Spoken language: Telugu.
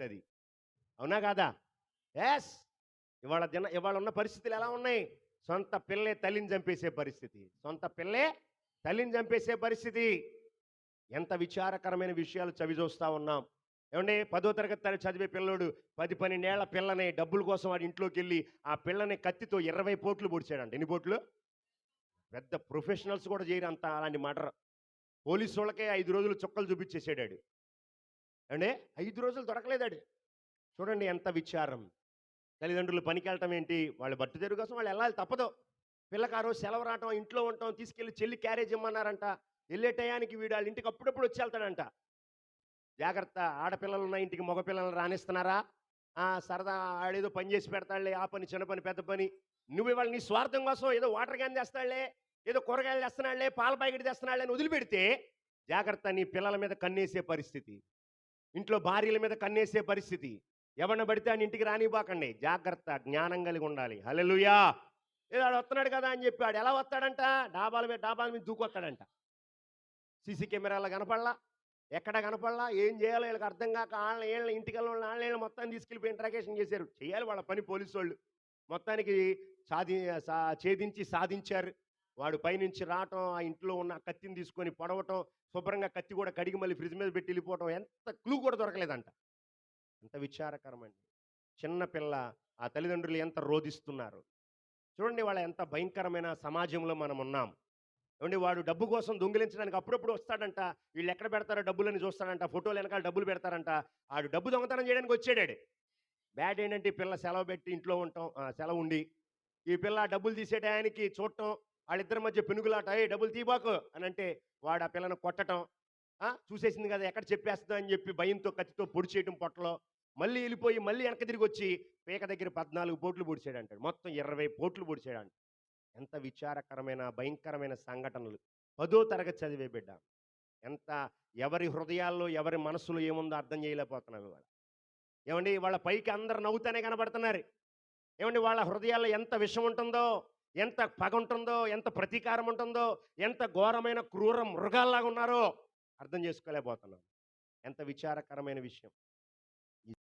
పరిస్థితి అవునా కాదా? ఎస్ ఇవాళ దిన ఇవాళ ఉన్న పరిస్థితులు ఎలా ఉన్నాయి? సొంత పిల్లే తల్లిని చంపేసే పరిస్థితి. సొంత పిల్లే తల్లిని చంపేసే పరిస్థితి. ఎంత విచారకరమైన విషయాలు చవిచూస్తూ ఉన్నాం. ఏమండి? పదో తరగతి చదివే పిల్లోడు పది పన్నెండేళ్ళ పిల్లని డబ్బుల కోసం వాడి ఇంట్లోకి వెళ్ళి ఆ పిల్లని కత్తితో ఇరవై పోట్లు పొడిచాడంట. ఎన్ని పోట్లు? పెద్ద ప్రొఫెషనల్స్ కూడా చేయరు అంత అలాంటి మటర్ పోలీసు వాళ్ళకే ఐదు రోజులు చుక్కలు చూపించేసాడాడు. అంటే ఐదు రోజులు దొరకలేదాడు చూడండి ఎంత విచారం. తల్లిదండ్రులు పనికి వెళ్ళటం ఏంటి? వాళ్ళ బట్టు తెరుగు కోసం వాళ్ళు వెళ్ళాలి తప్పదు. పిల్లకి ఆ రోజు సెలవు రావటం ఇంట్లో ఉండటం తీసుకెళ్ళి చెల్లి క్యారేజ్ ఇమ్మన్నారంట. వెళ్ళే టయానికి వీడు వాళ్ళ ఇంటికి అప్పుడప్పుడు వచ్చి వెళ్తాడంట. జాగ్రత్త ఆడపిల్లలు ఉన్న ఇంటికి మగ పిల్లల్ని రాణిస్తున్నారా ఆ, సరదా ఆడేదో పని చేసి పెడతాడులే ఆ పని చిన్న పని పెద్ద పని. నువ్వు ఇవాళ నీ స్వార్థం కోసం ఏదో వాటర్ క్యాన్ తెస్తాడులే ఏదో కూరగాయలు తెస్తున్నాడులే పాల ప్యాకెట్ తెస్తున్నాడులే అని వదిలిపెడితే జాగ్రత్త నీ పిల్లల మీద కన్నేసే పరిస్థితి. ఇంట్లో భార్యల మీద కన్నేసే పరిస్థితి. ఎవరిని పడితే ఆయన ఇంటికి రానివ్వకండి. జాగ్రత్త జ్ఞానం కలిగి ఉండాలి. హలెలుయా ఏదో ఆడు వస్తున్నాడు కదా అని చెప్పాడు ఎలా వస్తాడంట? డాబాల మీద డాబాల మీద దూకొస్తాడంట. సీసీ కెమెరాలో కనపడలా? ఎక్కడ కనపడలా? ఏం చేయాలో వీళ్ళకి అర్థం కాక వాళ్ళ ఏళ్ళ ఇంటికి వాళ్ళని వాళ్ళ మొత్తం తీసుకెళ్ళిపోయి ఇంట్రాగేషన్ చేశారు. చేయాలి వాళ్ళ పని పోలీసు వాళ్ళు మొత్తానికి సాధి సా- ఛేదించి సాధించారు. వాడు పైనుంచి రావటం ఆ ఇంట్లో ఉన్న కత్తిని తీసుకొని పొడవటం శుభ్రంగా కత్తి కూడా కడిగి మళ్ళీ ఫ్రిడ్జ్ మీద పెట్టి వెళ్ళిపోవటం ఎంత క్లూ కూడా దొరకలేదంట. ఎంత విచారకరమండి. చిన్నపిల్ల ఆ తల్లిదండ్రులు ఎంత రోధిస్తున్నారు. చూడండి వాళ్ళ ఎంత భయంకరమైన సమాజంలో మనం ఉన్నాం. ఏమండి వాడు డబ్బు కోసం దొంగిలించడానికి అప్పుడప్పుడు వస్తాడంట వీళ్ళు ఎక్కడ పెడతారో డబ్బులని చూస్తాడంట ఫోటోలు వెనకాల డబ్బులు పెడతారంట. ఆడు డబ్బు దొంగతనం చేయడానికి వచ్చాడాడు. బ్యాడ్ ఏంటంటే పిల్ల సెలవు పెట్టి ఇంట్లో ఉంటాం ఆ, సెలవు ఉండి. ఈ పిల్ల డబ్బులు తీసే టయానికి చూడటం వాళ్ళిద్దరి మధ్య పెనుగులాట ఏ డబ్బులు తీబాకు అని అంటే వాడు ఆ పిల్లను కొట్టటం చూసేసింది కదా ఎక్కడ చెప్పేస్తుందో అని చెప్పి భయంతో కత్తితో పొడి చేయడం పొట్టలో మళ్ళీ వెళ్ళిపోయి మళ్ళీ వెనక తిరిగి వచ్చి పేక దగ్గర పద్నాలుగు పోట్లు పొడిచాడు అంటాడు మొత్తం ఇరవై పోట్లు పొడిచాడు. ఎంత విచారకరమైన భయంకరమైన సంఘటనలు. పదో తరగతి చదివే బిడ్డ. ఎంత ఎవరి హృదయాల్లో ఎవరి మనసులో ఏముందో అర్థం చేయలేకపోతున్నావు ఇవాళ ఏమండి వాళ్ళ పైకి అందరు నవ్వుతానే కనబడుతున్నారు. ఏమండి వాళ్ళ హృదయాల్లో ఎంత విషం ఉంటుందో ఎంత పగ ఉంటుందో ఎంత ప్రతీకారం ఉంటుందో ఎంత ఘోరమైన క్రూర మృగాల్లాగా ఉన్నారో అర్థం చేసుకోలేకపోతున్నాం ఎంత విచారకరమైన విషయం.